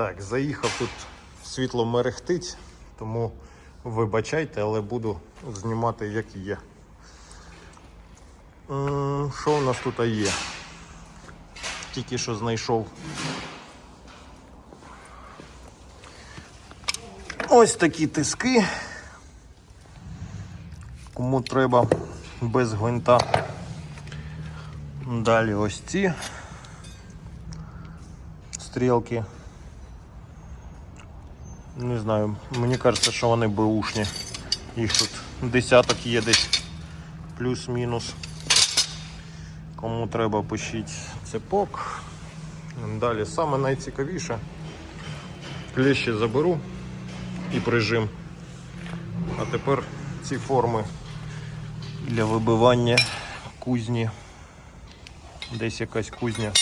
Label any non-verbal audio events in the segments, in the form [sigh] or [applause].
Так, заїхав тут світло мерехтить, тому вибачайте, але буду знімати як є. Що у нас тут є? Тільки що знайшов. Ось такі тиски. Кому треба без гвинта. Далі ось ці стрілки. Не знаю, мені кажеться, що вони беушні. Їх тут десяток є десь плюс-мінус. Кому треба пишіть цепок. Далі саме найцікавіше. Клещі заберу і прижим. А тепер ці форми для вибивання кузні. Десь якась кузня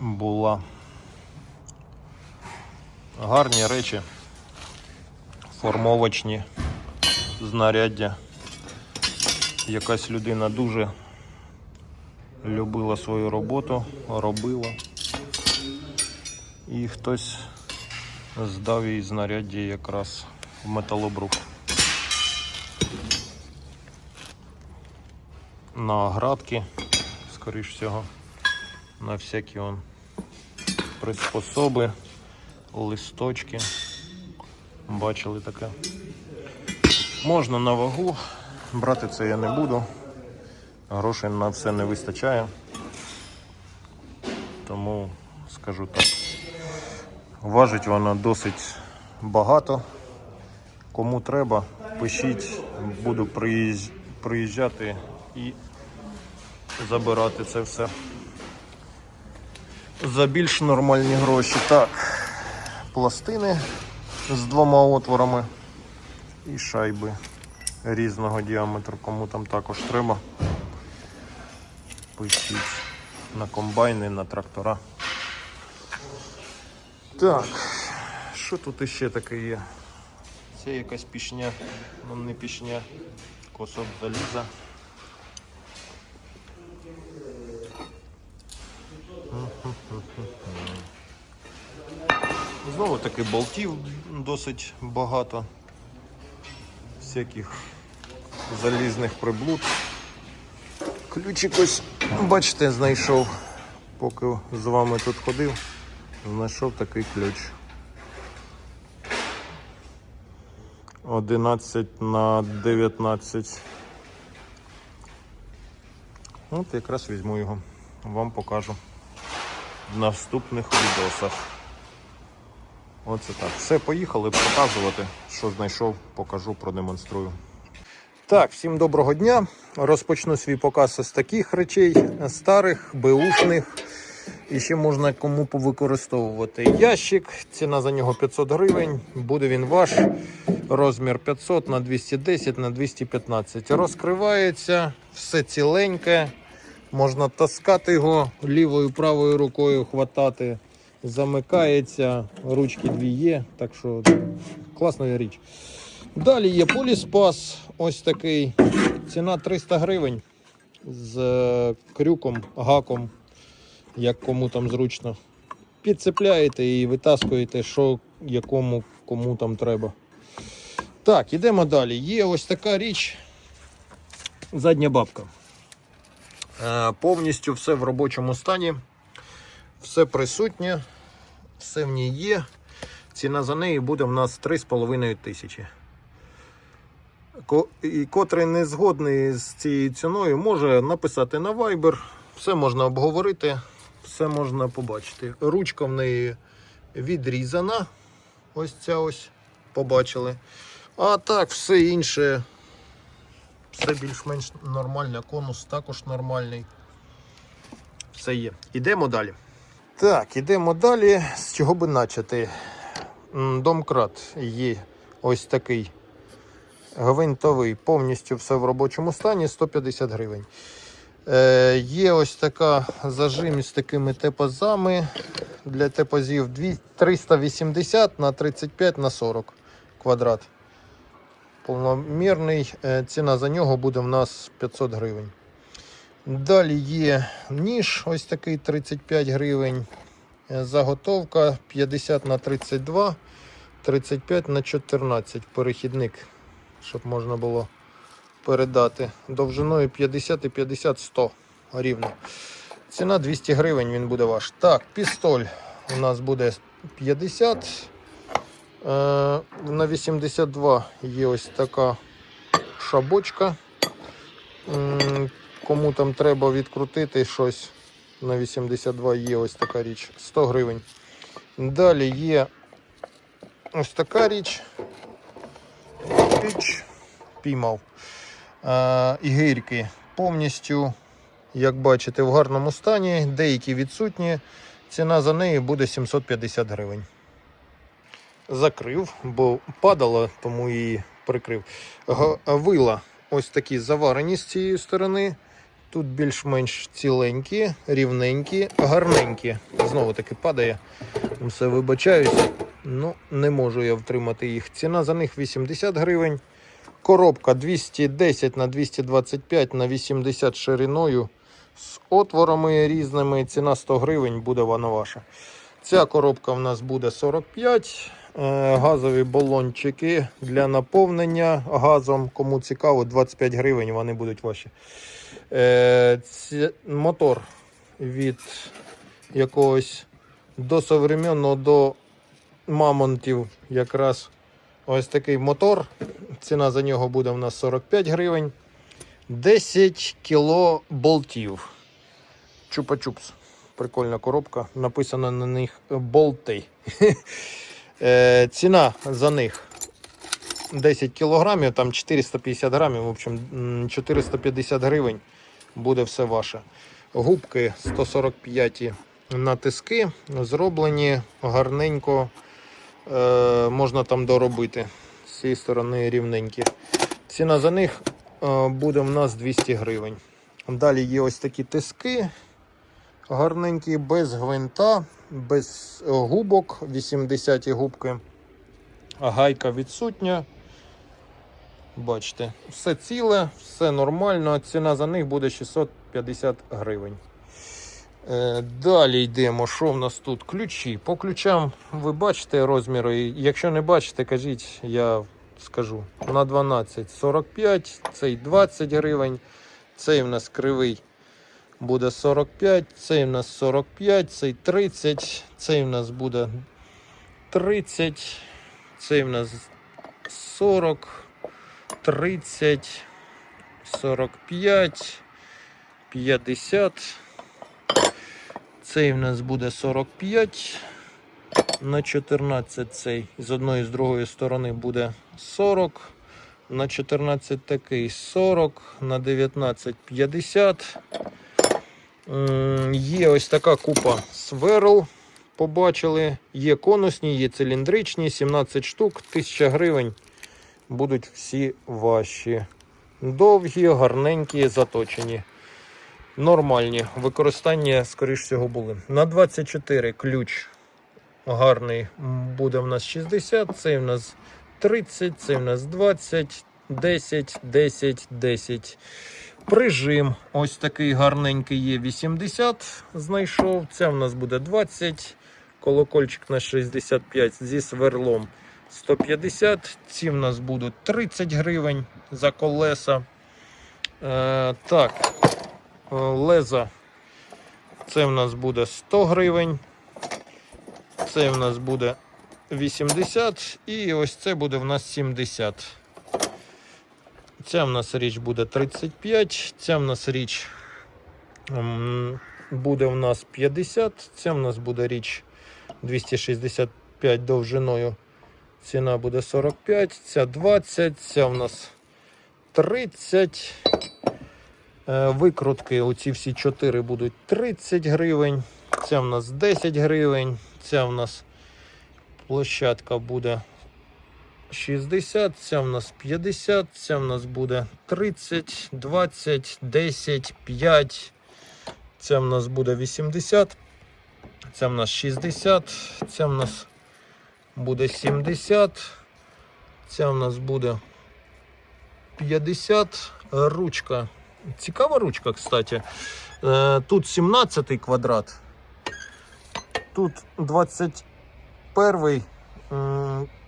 була. Гарні речі, формовочні, знаряддя. Якась людина дуже любила свою роботу, робила. І хтось здав їй знаряддя якраз в металобрук. На оградки, скоріш всього, на всякі он приспособи, листочки. Бачили таке. Можна на вагу, брати це я не буду. Грошей на все не вистачає. Тому скажу так. Важить вона досить багато. Кому треба, пишіть, буду приїжджати і забирати це все. За більш нормальні гроші. Так, пластини з двома отворами і шайби різного діаметру, кому там також треба. Пишіть на комбайни, на трактора. Так, що тут іще таке є? Це якась пішня, ну не пішня, кусок заліза. Знову таки болтів досить багато. Всяких залізних приблуд. Ключик ось, бачите, знайшов, поки з вами тут ходив, знайшов такий ключ. 11 на 19. От якраз візьму його, вам покажу в наступних відосах. Оце так. Все, поїхали показувати, що знайшов, покажу, продемонструю. Так, всім доброго дня. Розпочну свій показ з таких речей, старих, беушних. І ще можна кому повикористовувати. Ящик, ціна за нього 500 гривень. Буде він ваш. Розмір 500 на 210 на 215. Розкривається, все ціленьке. Можна таскати його лівою правою рукою, хватати. Замикається, ручки дві є, так що класна річ. Далі є поліспас, ось такий. Ціна 300 гривень з е, крюком, гаком, як кому там зручно. Підцепляєте і витаскуєте, що якому кому там треба. Так, ідемо далі. Є ось така річ. Задня бабка. Е, Повністю все в робочому стані. Все присутнє, все в ній є. Ціна за неї буде в нас 3,5 тисячі. І котрий не згодний з цією ціною, може написати на Viber. Все можна обговорити, все можна побачити. Ручка в неї відрізана. Ось ця ось побачили. А так, все інше, все більш-менш нормально. Конус також нормальний. Все є. Ідемо далі. Так, ідемо далі. З чого би почати? Домкрат є ось такий гвинтовий, повністю все в робочому стані 150 гривень. Е, є ось така зажим із такими тепозами для тепозів 380 на 35 на 40 квадрат. Повномірний. Е, ціна за нього буде в нас 500 гривень. Далі є ніж, ось такий 35 гривень. Е, Заготовка 50 на 32, 35 на 14. Перехідник, щоб можна було передати. Довжиною 50 і 50 100 рівно. Ціна 200 гривень, він буде ваш. Так, пістоль у нас буде 50. Е, на 82 є ось така шабочка. Кому там треба відкрутити щось на 82 є ось така річ. 100 гривень. Далі є ось така річ. Піч. Піймав. Е, і гирьки повністю, як бачите, в гарному стані. Деякі відсутні. Ціна за неї буде 750 гривень. Закрив, бо падало, тому її прикрив. Г- Вила ось такі заварені з цієї сторони. Тут більш-менш ціленькі, рівненькі, гарненькі. Знову таки падає. Все вибачаюсь. Ну, не можу я втримати їх. Ціна за них 80 гривень. Коробка 210 на 225 на 80 шириною з отворами різними. Ціна 100 гривень, буде вона ваша. Ця коробка в нас буде 45. Е, Газові балончики для наповнення газом. Кому цікаво, 25 гривень вони будуть ваші. Е, ці- Мотор від якогось досовременного до мамонтів. Якраз ось такий мотор. Ціна за нього буде в нас 45 гривень. 10 кіло болтів. Чупа-чупс. Прикольна коробка. Написано на них болти. [laughs] Е, Ціна за них 10 кілограмів, там 450 грамів, в общем, 450 гривень буде все ваше. Губки 145 натиски, зроблені гарненько, е, можна там доробити. З цієї сторони рівненькі. Ціна за них е, буде в нас 200 гривень. Далі є ось такі тиски гарненькі, без гвинта, без губок, 80 губки. Гайка відсутня. Бачите, все ціле, все нормально. Ціна за них буде 650 гривень. Е, Далі йдемо. Що в нас тут? Ключі. По ключам ви бачите розміри. Якщо не бачите, кажіть, я скажу. На 12 45, цей 20 гривень, цей в нас кривий буде 45, цей в нас 45, цей 30, цей в нас буде 30, цей в нас 40, 30, 45, 50. Цей в нас буде 45 на 14 цей. З одної і з другої сторони буде 40. На 14 такий 40, на 19 50. Є ось така купа сверл. Побачили. Є конусні, є циліндричні, 17 штук, 1000 гривень. Будуть всі ваші. Довгі, гарненькі, заточені. Нормальні. Використання, скоріш всього, були. На 24 ключ гарний буде в нас 60, цей в нас 30, цей в нас 20, 10, 10, 10. Прижим ось такий гарненький є 80, знайшов. Це в нас буде 20. Колокольчик на 65 зі сверлом 150. Ці в нас будуть 30 гривень за колеса. Е, так, леза. Це в нас буде 100 гривень. Це в нас буде 80 і ось це буде в нас 70. Ця в нас річ буде 35, ця в нас річ буде в нас 50, ця в нас буде річ 265 довжиною. Ціна буде 45, ця 20, ця в нас 30. Е, Викрутки, оці всі 4 будуть 30 гривень. Ця в нас 10 гривень, ця в нас площадка буде 60, ця в нас 50, ця в нас буде 30, 20, 10, 5, ця в нас буде 80, ця в нас 60, ця в нас буде 70, ця в нас буде 50, ручка. Цікава ручка, кстати. Е, Тут 17 квадрат. Тут 21 м,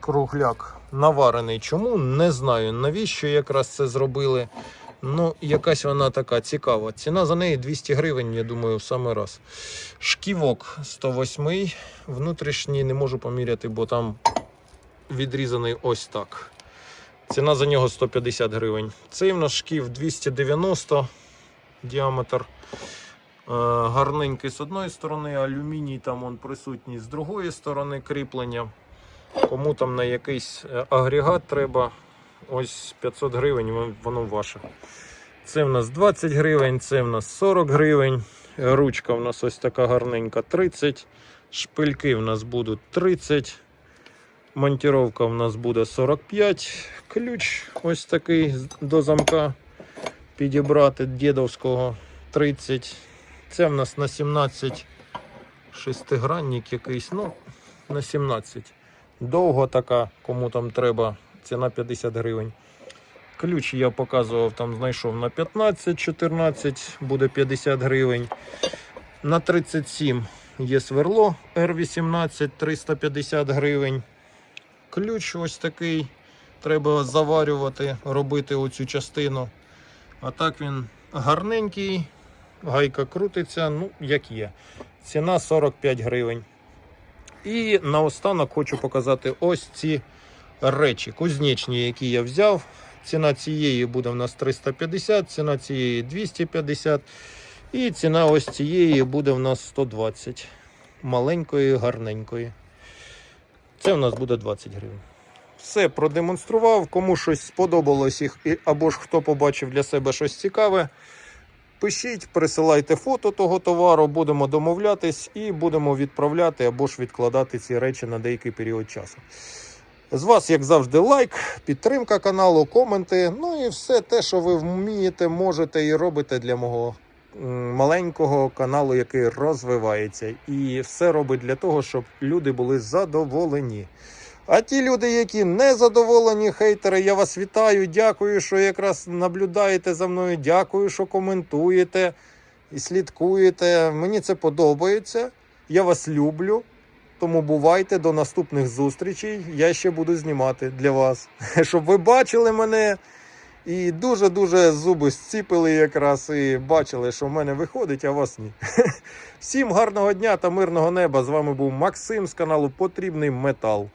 кругляк наварений. Чому? Не знаю. Навіщо якраз це зробили. Ну, якась вона така цікава. Ціна за неї 200 гривень, я думаю, в самий раз. Шківок 108, внутрішній не можу поміряти, бо там відрізаний ось так. Ціна за нього 150 гривень. Цей в нас шків 290 діаметр. Е, Гарненький з одної сторони, алюміній там он присутній з другої сторони кріплення. Кому там на якийсь е, агрегат треба, ось 500 гривень, воно ваше. Це в нас 20 гривень, це в нас 40 гривень. Ручка в нас ось така гарненька 30. Шпильки в нас будуть 30. Монтіровка в нас буде 45. Ключ ось такий до замка підібрати дідовського 30. Це в нас на 17 шестигранник якийсь, ну, на 17. Довго така, кому там треба, ціна 50 гривень. Ключ я показував, там знайшов на 15-14, буде 50 гривень. На 37 є сверло R18 350 гривень. Ключ ось такий. Треба заварювати, робити оцю частину. А так він гарненький, гайка крутиться, ну, як є. Ціна 45 гривень. І наостанок хочу показати ось ці речі, кузнечні, які я взяв. Ціна цієї буде в нас 350, ціна цієї 250. І ціна ось цієї буде в нас 120. Маленької, гарненької. Це в нас буде 20 гривень. Все продемонстрував. Кому щось сподобалось або ж хто побачив для себе щось цікаве. Пишіть, присилайте фото того товару, будемо домовлятись і будемо відправляти або ж відкладати ці речі на деякий період часу. З вас, як завжди, лайк, підтримка каналу, коменти. Ну і все те, що ви вмієте, можете і робите для мого маленького каналу, який розвивається. І все робить для того, щоб люди були задоволені. А ті люди, які не задоволені, хейтери, я вас вітаю. Дякую, що якраз наблюдаєте за мною. Дякую, що коментуєте і слідкуєте. Мені це подобається. Я вас люблю. Тому бувайте до наступних зустрічей. Я ще буду знімати для вас, [laughs] щоб ви бачили мене і дуже-дуже зуби зціпили якраз і бачили, що в мене виходить, а вас ні. [laughs] Всім гарного дня та мирного неба. З вами був Максим з каналу Потрібний Метал.